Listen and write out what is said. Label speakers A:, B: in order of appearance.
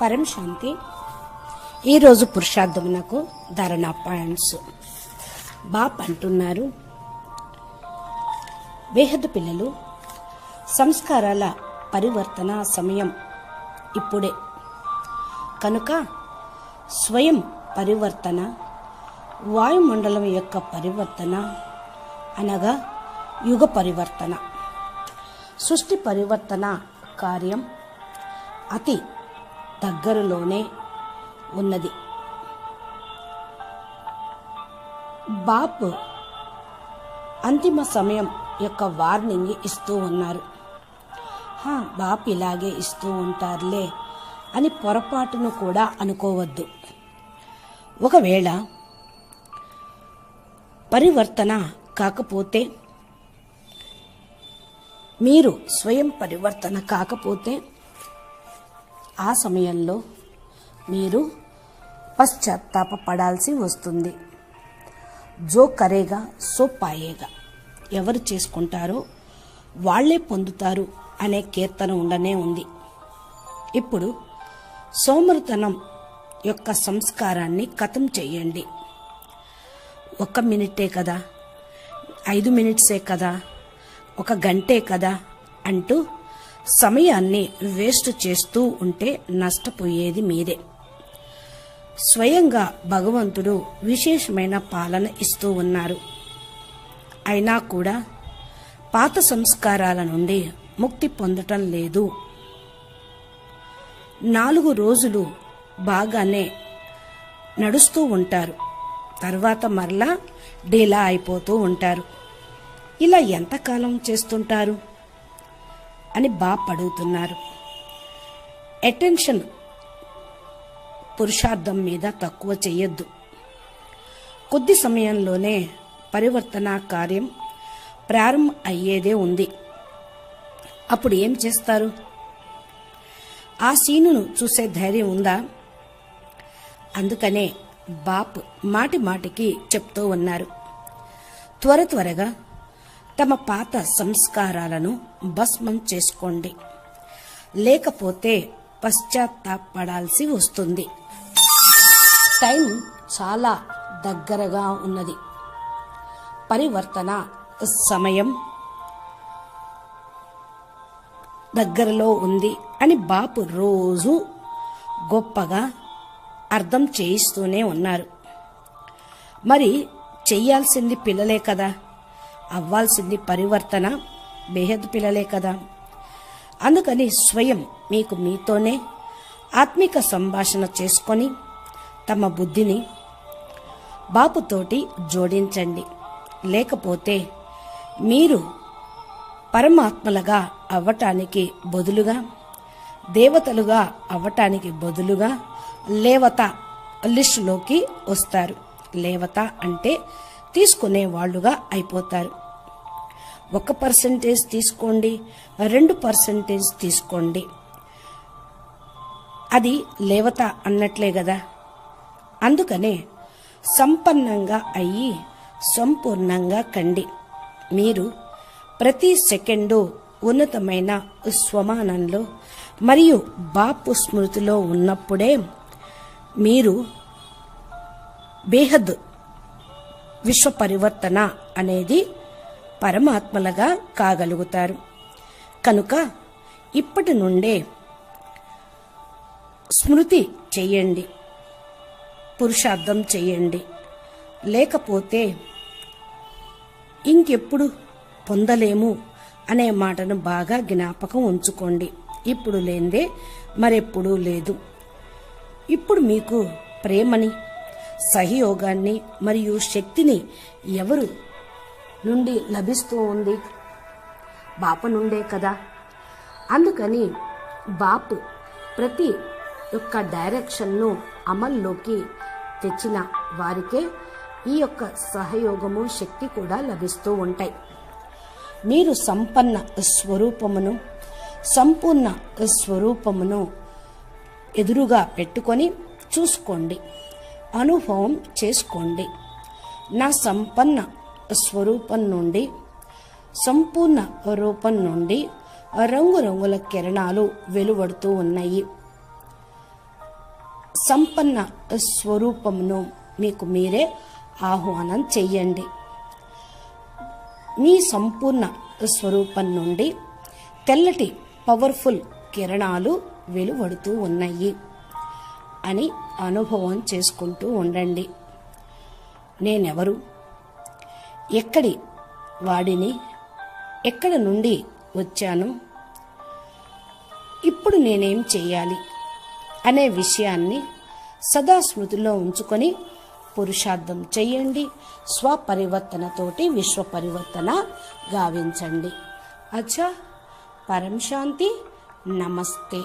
A: పరం శాంతి. ఈరోజు పురుషార్థమునకు ధరణ పాయింట్స్ బాప్ అంటున్నారు బేహద్దు పిల్లలు సంస్కారాల పరివర్తన సమయం ఇప్పుడే. కనుక స్వయం పరివర్తన వాయుమండలం యొక్క పరివర్తన అనగా యుగ పరివర్తన. సృష్టి పరివర్తన కార్యం అతి దగ్గరలోనే ఉన్నది. బాప్ అంతిమ సమయం యొక్క వార్నింగ్ ఇస్తూ ఉన్నారు. బాప్ ఇలాగే ఇస్తూ ఉంటారులే అని పొరపాటును కూడా అనుకోవద్దు. ఒకవేళ పరివర్తన కాకపోతే మీరు స్వయం పరివర్తన కాకపోతే ఆ సమయంలో మీరు పశ్చాత్తాపపడాల్సి వస్తుంది. జో కరేగా సో పాయేగా. ఎవరు చేసుకుంటారో వాళ్ళే పొందుతారు అనే కీర్తన ఉండనే ఉంది. ఇప్పుడు సోమరితనం యొక్క సంస్కారాన్ని కథం చేయండి. ఒక్క మినిటే కదా? ఐదు మినిట్సే కదా? ఒక గంటే కదా? అంటూ సమయాన్ని వేస్ట్ చేస్తూ ఉంటే నష్టపోయేది మీదే. స్వయంగా భగవంతుడు విశేషమైన పాలన ఇస్తూ ఉన్నారు. అయినా కూడా పాత సంస్కారాల నుండి ముక్తి పొందటం లేదు. నాలుగు రోజులు బాగానే నడుస్తూ ఉంటారు. తర్వాత మరలా డీలా అయిపోతూ ఉంటారు. ఇలా ఎంతకాలం చేస్తుంటారు? అని బాప్ అడుగుతున్నారు. అటెన్షన్ పురుషార్థం మీద తక్కువ చేయొద్దు. కొద్ది సమయంలోనే పరివర్తన కార్యం ప్రారంభం అయ్యేదే ఉంది. అప్పుడు ఏం చేస్తారు? ఆ సీనును చూసే ధైర్యం ఉందా? అందుకనే బాప్ మాటి మాటికి చెప్తూ ఉన్నారు. త్వర త్వరగా తమ పాత సంస్కారాలను భస్మం చేసుకోండి. లేకపోతే పశ్చాత్తాపడాల్సి వస్తుంది. టైం చాలా దగ్గరగా ఉన్నది. పరివర్తన సమయం దగ్గరలో ఉంది అని బాపు రోజు గొప్పగా అర్థం చేయిస్తూనే ఉన్నారు. మరి చెయ్యాల్సింది పిల్లలే కదా. అవ్వాల్సింది పరివర్తన. బేహద్ పిల్లలే కదా. అందుకని స్వయం మీకు మీతోనే ఆత్మిక సంభాషణ చేసుకొని తమ బుద్ధిని బాపుతోటి జోడించండి. లేకపోతే మీరు పరమాత్మలుగా అవ్వటానికి బదులుగా దేవతలుగా అవ్వటానికి బదులుగా లేవత లిస్టులోకి వస్తారు. లేవత అంటే తీసుకునే వాళ్ళుగా అయిపోతారు. ఒక పర్సంటేజ్ తీసుకోండి రెండు పర్సంటేజ్ తీసుకోండి. అది లేవత అన్నట్లే కదా అందుకనే సంపన్నంగా అయ్యి సంపూర్ణంగా కండి. మీరు ప్రతి సెకండు ఉన్నతమైన స్వమానంలో మరియు బాపు స్మృతిలో ఉన్నప్పుడే మీరు బేహద్ విశ్వ పరివర్తన అనేది పరమాత్మలుగా కాగలుగుతారు. కనుక ఇప్పటి నుండే స్మృతి చెయ్యండి పురుషార్థం చెయ్యండి లేకపోతే ఇంకెప్పుడు పొందలేము అనే మాటను బాగా జ్ఞాపకం ఉంచుకోండి. ఇప్పుడు లేందే మరెప్పుడూ లేదు. ఇప్పుడు మీకు ప్రేమని సహయోగాన్ని మరియు శక్తిని ఎవరు నుండి లభిస్తూ ఉంది? బాప నుండే కదా. అందుకని బాపు ప్రతి యొక్క డైరెక్షన్ను అమల్లోకి తెచ్చిన వారికే ఈ యొక్క సహయోగము శక్తి కూడా లభిస్తూ ఉంటాయి. మీరు సంపన్న స్వరూపమును సంపూర్ణ స్వరూపమును ఎదురుగా పెట్టుకొని చూసుకోండి. అనుభవం చేసుకోండి. నా సంపన్న స్వరూపం నుండి సంపూర్ణ రూపం నుండి రంగురంగుల కిరణాలు వెలువడుతూ ఉన్నాయి. సంపన్న స్వరూపమును మీకు మీరే ఆహ్వానం చెయ్యండి. మీ సంపూర్ణ స్వరూపం నుండి తెల్లటి పవర్ఫుల్ కిరణాలు వెలువడుతూ ఉన్నాయి. అని అనుభవం చేసుకుంటూ ఉండండి. నేనెవరు? ఎక్కడి వాడిని? ఎక్కడ నుండి వచ్చాను? ఇప్పుడు నేనేం చేయాలి? అనే విషయాన్ని సదా స్మృతిలో ఉంచుకొని పురుషార్థం చేయండి. స్వపరివర్తనతోటి విశ్వ పరివర్తన గావించండి. అచ్చా పరం శాంతి నమస్తే.